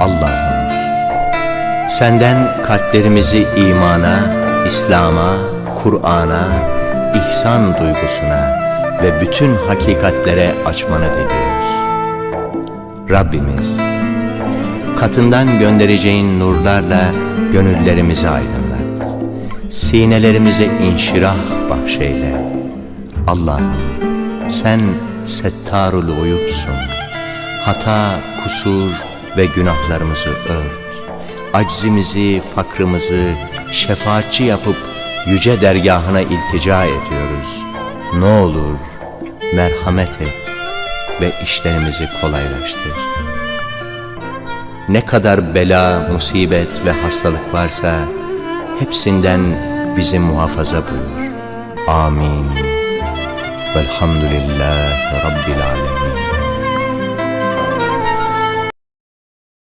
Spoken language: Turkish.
Allah'ım Senden kalplerimizi imana, İslam'a, Kur'an'a, ihsan duygusuna ve bütün hakikatlere açmanı diliyoruz. Rabbimiz, katından göndereceğin nurlarla gönüllerimizi aydınlat. Sinelerimize inşirah bahşeyle. Allah'ım sen settarul uyupsun. Hata, kusur ve günahlarımızı ört. Aczimizi, fakrımızı şefaatçi yapıp yüce dergahına iltica ediyoruz. Ne olur merhamet et ve işlerimizi kolaylaştır. Ne kadar bela, musibet ve hastalık varsa hepsinden bizi muhafaza buyur. Amin. Velhamdülillahi Rabbil Alemin.